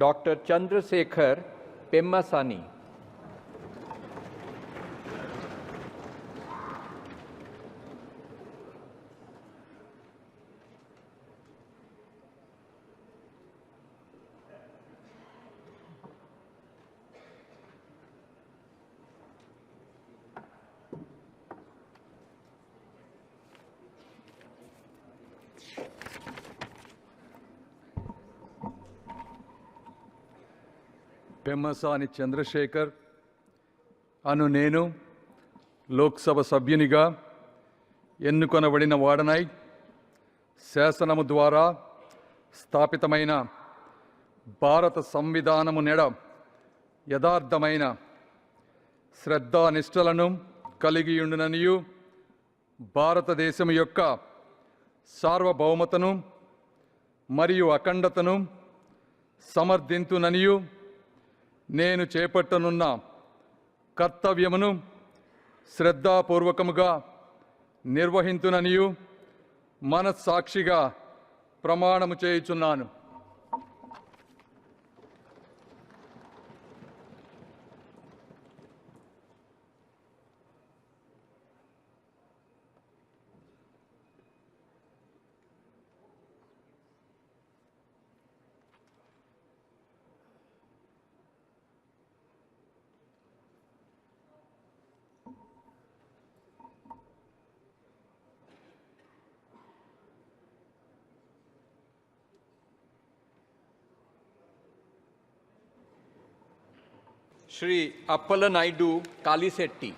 Doctor Chandrashekhar Pemmasani. Pemmasani Chandrashekhar అను నేను లోక్సభ సభ్యునిగా ఎన్నుకొనబడిన వాడనై శాసనము ద్వారా స్థాపితమైన భారత సంవిధానము నెడ యథార్థమైన శ్రద్ధానిష్టలను కలిగియుండుననియు భారతదేశం యొక్క సార్వభౌమతను మరియు అఖండతను సమర్థింతుననియు నేను చేపట్టనున్న కర్తవ్యమును శ్రద్ధాపూర్వకముగా నిర్వహించుననియు మనస్సాక్షిగా ప్రమాణము చేయుచున్నాను. శ్రీ అప్పల నాయుడు కాళీశెట్టి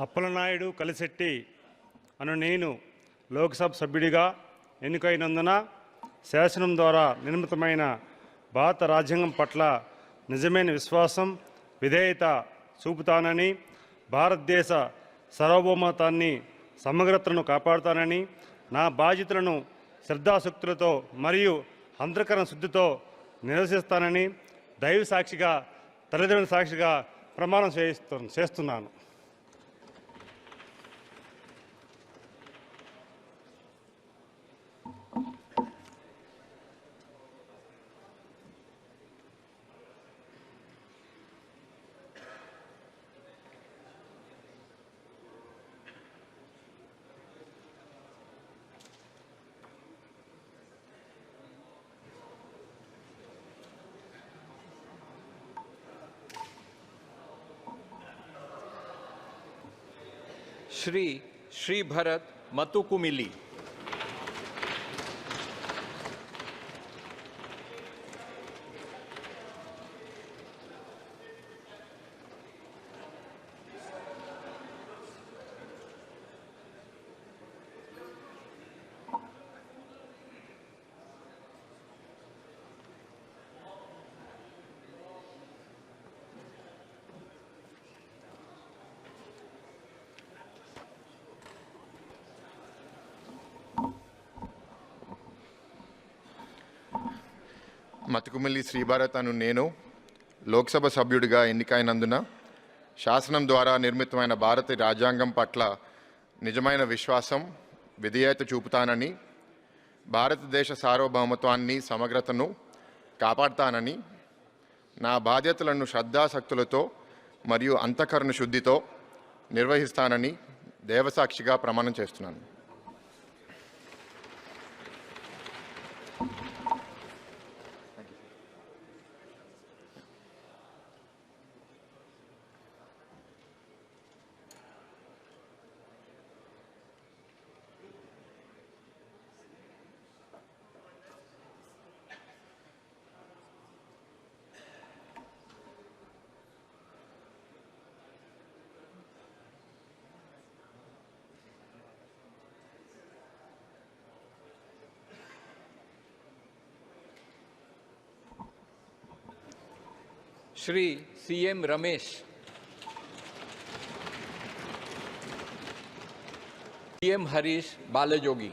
అప్పలనాయుడు కలిశెట్టి అను నేను లోక్సభ సభ్యుడిగా ఎన్నికైనందున శాసనం ద్వారా నిర్మితమైన భారత రాజ్యాంగం పట్ల నిజమైన విశ్వాసం విధేయత చూపుతానని భారతదేశ సార్వభౌమతాన్ని సమగ్రతను కాపాడుతానని నా బాధ్యతలను శ్రద్ధాశక్తులతో మరియు అంతఃకరణ శుద్ధితో నిరసిస్తానని దైవ సాక్షిగా తల్లిదండ్రుల సాక్షిగా ప్రమాణం చేయిస్తు చేస్తున్నాను. श्री श्री भरत मतुकुमिली। మతుకుమిల్లి శ్రీభారత్ అను నేను లోక్సభ సభ్యుడిగా ఎన్నికైనందున శాసనం ద్వారా నిర్మితమైన భారత రాజ్యాంగం పట్ల నిజమైన విశ్వాసం విధేయత చూపుతానని భారతదేశ సార్వభౌమత్వాన్ని సమగ్రతను కాపాడుతానని నా బాధ్యతలను శ్రద్ధాశక్తులతో మరియు అంతఃకరణ శుద్ధితో నిర్వహిస్తానని దేవసాక్షిగా ప్రమాణం చేస్తున్నాను. Shri C M Ramesh. CM Harish Balayogi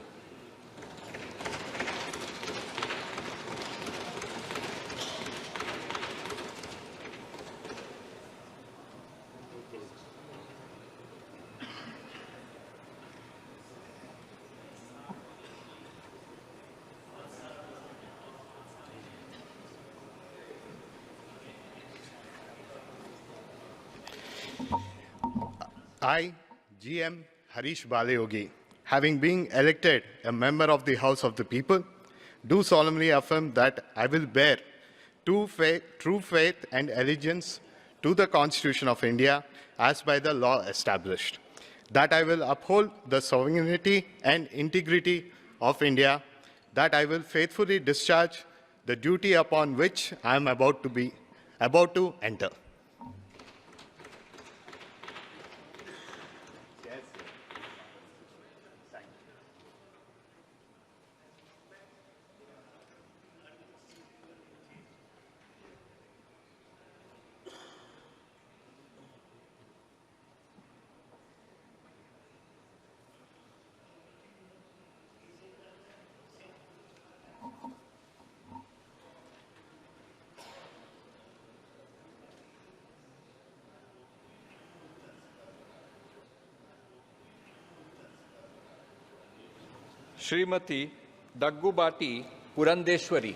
I, GM Harish Balayogi, having been elected a member of the House of the People, do solemnly affirm that I will bear true faith, true faith and allegiance to the Constitution of India as by the law established, that I will uphold the sovereignty and integrity of India, that I will faithfully discharge the duty upon which I am about to be about to enter. Shrimati Daggubati Purandeswari.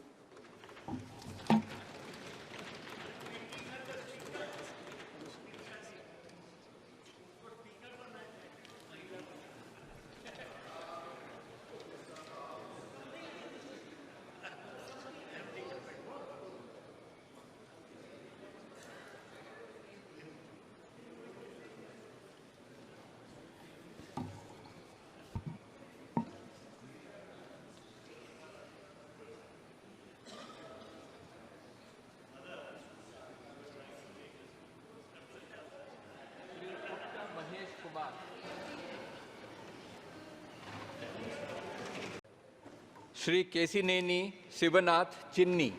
Shri केसी नेनी शिवनाथ चिन्नी।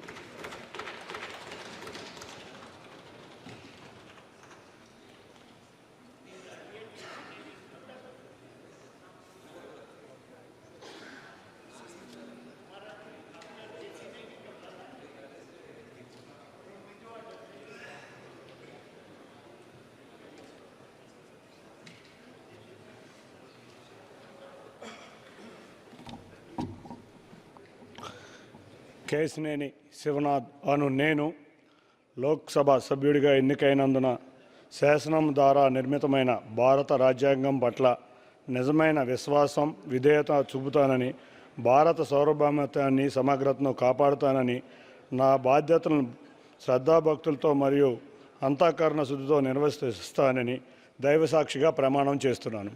కేసినేని శివనాథ్ అను నేను లోక్సభ సభ్యుడిగా ఎన్నికైనందున శాసనం ద్వారా నిర్మితమైన భారత రాజ్యాంగం పట్ల నిజమైన విశ్వాసం విధేయత చూపుతానని భారత సార్వభౌమత్వాన్ని సమగ్రతను కాపాడుతానని నా బాధ్యతలను శ్రద్ధాభక్తులతో మరియు అంతఃకరణ శుద్ధితో నిర్వర్తిస్తానని దైవసాక్షిగా ప్రమాణం చేస్తున్నాను.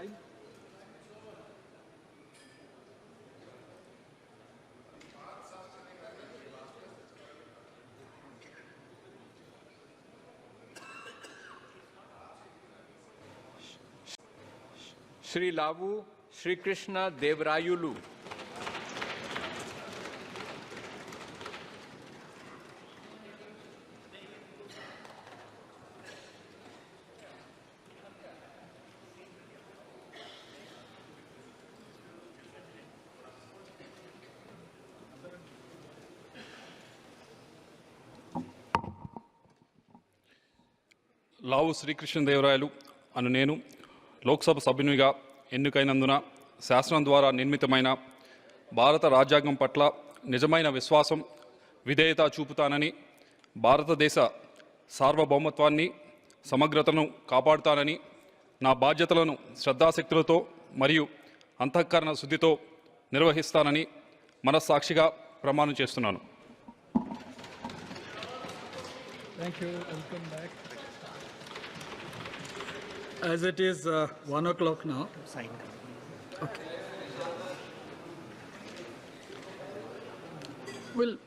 श्री लावू श्री कृष्ण देवरायुलु। లావు శ్రీకృష్ణదేవరాయలు అను నేను లోక్సభ సభ్యునిగా ఎన్నికైనందున శాసనం ద్వారా నిర్మితమైన భారత రాజ్యాంగం పట్ల నిజమైన విశ్వాసం విధేయత చూపుతానని భారతదేశ సార్వభౌమత్వాన్ని సమగ్రతను కాపాడుతానని నా బాధ్యతలను శ్రద్ధాశక్తులతో మరియు అంతఃకరణ శుద్ధితో నిర్వహిస్తానని మనస్సాక్షిగా ప్రమాణం చేస్తున్నాను Thank you. Welcome back. As it is uh, one o'clock now. Okay. We'll